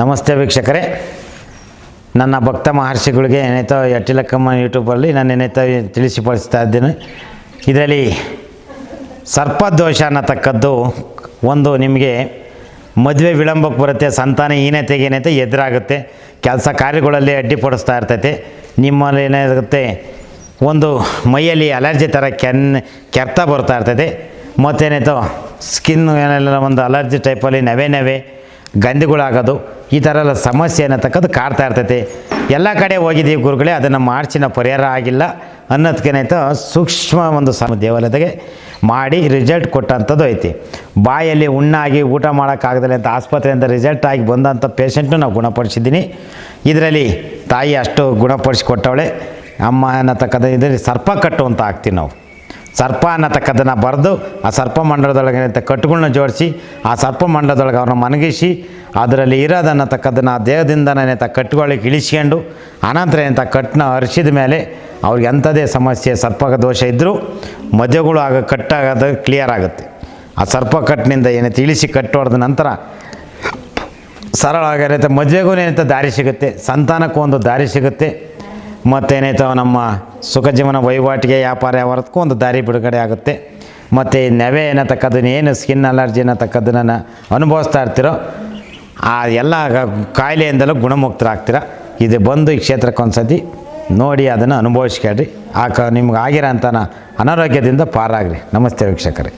ನಮಸ್ತೆ ವೀಕ್ಷಕರೇ. ನನ್ನ ಭಕ್ತ ಮಹರ್ಷಿಗಳಿಗೆ ಏನಾಯ್ತೋ ಯಟ್ಟಿಲಕ್ಕಮ್ಮ ಯೂಟ್ಯೂಬಲ್ಲಿ ನಾನು ಏನಾಯ್ತೋ ತಿಳಿಸಿಪಡಿಸ್ತಾ ಇದ್ದೇನೆ. ಇದರಲ್ಲಿ ಸರ್ಪದೋಷ ಅನ್ನತಕ್ಕದ್ದು ಒಂದು ನಿಮಗೆ ಮದುವೆ ವಿಳಂಬಕ್ಕೆ ಬರುತ್ತೆ, ಸಂತಾನ ಹೀನತೆಗೆ ಏನೈತೆ ಎದುರಾಗುತ್ತೆ, ಕೆಲಸ ಕಾರ್ಯಗಳಲ್ಲಿ ಅಡ್ಡಿಪಡಿಸ್ತಾ ಇರ್ತೈತೆ. ನಿಮ್ಮಲ್ಲಿ ಏನಾಗುತ್ತೆ, ಒಂದು ಮೈಯಲ್ಲಿ ಅಲರ್ಜಿ ಥರ ಕೆನ್, ಕೆರ್ತ ಬರ್ತಾ ಇರ್ತೈತೆ. ಮತ್ತೇನಾಯ್ತು ಸ್ಕಿನ್ ಏನೆಲ್ಲ ಒಂದು ಅಲರ್ಜಿ ಟೈಪಲ್ಲಿ ನವೆ ನವೆ ಗಂಧಿಗಳಾಗೋದು ಈ ಥರ ಎಲ್ಲ ಸಮಸ್ಯೆ ಅನ್ನತಕ್ಕದ್ದು ಕಾಡ್ತಾ ಇರ್ತೈತೆ. ಎಲ್ಲ ಕಡೆ ಹೋಗಿದ್ದೀವಿ ಗುರುಗಳೇ, ಅದನ್ನು ಮಾರ್ಚಿನ ಪರಿಹಾರ ಆಗಿಲ್ಲ. ಅನ್ನೋದಕ್ಕೇನಾಯ್ತು ಸೂಕ್ಷ್ಮ ಒಂದು ಸಮ ದೇವಾಲಯದಾಗೆ ಮಾಡಿ ರಿಸಲ್ಟ್ ಕೊಟ್ಟಂಥದ್ದು ಐತಿ. ಬಾಯಲ್ಲಿ ಉಣ್ಣಾಗಿ ಊಟ ಮಾಡೋಕ್ಕಾಗದಲ್ಲ ಅಂತ ಆಸ್ಪತ್ರೆಯಿಂದ ರಿಸಲ್ಟ್ ಆಗಿ ಬಂದಂಥ ಪೇಷಂಟ್ನು ನಾವು ಗುಣಪಡಿಸಿದ್ದೀನಿ. ಇದರಲ್ಲಿ ತಾಯಿ ಅಷ್ಟು ಗುಣಪಡಿಸಿ ಕೊಟ್ಟವಳೆ ಅಮ್ಮ ಅನ್ನತಕ್ಕಂಥ ಇದರಲ್ಲಿ ಸರ್ಪ ಕಟ್ಟು ಅಂತ ನಾವು. ಸರ್ಪ ಅನ್ನತಕ್ಕದನ್ನು ಬರೆದು ಆ ಸರ್ಪ ಮಂಡಲದೊಳಗೆ ಅಂತ ಕಟ್ಟುಗಳನ್ನ ಜೋಡಿಸಿ, ಆ ಸರ್ಪ ಮಂಡಲದೊಳಗೆ ಅವ್ರನ್ನ ಮನಗಿಸಿ, ಅದರಲ್ಲಿ ಇರೋದನ್ನತಕ್ಕದನ್ನು ಆ ದೇಹದಿಂದ ಏನಂತ ಕಟ್ಟುಗಳಿಗೆ ಇಳಿಸ್ಕೊಂಡು, ಅನಂತರ ಏನಂತ ಕಟ್ಟನ್ನ ಹರಿಸಿದ ಮೇಲೆ ಅವ್ರಿಗೆ ಎಂಥದೇ ಸಮಸ್ಯೆ ಸರ್ಪ ದೋಷ ಇದ್ದರೂ ಮದುವೆಗಳು ಆಗ ಕಟ್ಟಾಗೋದು ಕ್ಲಿಯರ್ ಆಗುತ್ತೆ. ಆ ಸರ್ಪ ಕಟ್ಟಿನಿಂದ ಏನೈತೆ ಇಳಿಸಿ ಕಟ್ಟು ಹೊಡೆದ ನಂತರ ಸರಳ ಆಗಿರುತ್ತೆ ಮದುವೆಗೂ ಏನಂತ ದಾರಿ ಸಿಗುತ್ತೆ, ಸಂತಾನಕ್ಕೂ ಒಂದು ದಾರಿ ಸಿಗುತ್ತೆ. ಮತ್ತೇನೈತೋ ನಮ್ಮ ಸುಖ ಜೀವನ ವಹಿವಾಟಿಗೆ ವ್ಯಾಪಾರ ವ್ಯವಹಾರಕ್ಕೂ ಒಂದು ದಾರಿ ಬಿಡುಗಡೆ ಆಗುತ್ತೆ. ಮತ್ತು ನೆವೆ ಏನತಕ್ಕದನ್ನು ಏನು ಸ್ಕಿನ್ ಅಲರ್ಜಿ ಅನ್ನತಕ್ಕದನ್ನು ಅನುಭವಿಸ್ತಾ ಇರ್ತೀರೋ, ಆ ಎಲ್ಲ ಕಾಯಿಲೆಯಿಂದಲೂ ಗುಣಮುಕ್ತರಾಗ್ತೀರ. ಇದು ಬಂದು ಈ ಕ್ಷೇತ್ರಕ್ಕೆ ನೋಡಿ ಅದನ್ನು ಅನುಭವಿಸ್ಕೊಳ್ರಿ ಆ ಕ ನಿಮ್ಗೆ ಆಗಿರೋ ಅಂಥ ಅನಾರೋಗ್ಯದಿಂದ ಪಾರಾಗ್ರಿ. ನಮಸ್ತೆ ವೀಕ್ಷಕರೇ.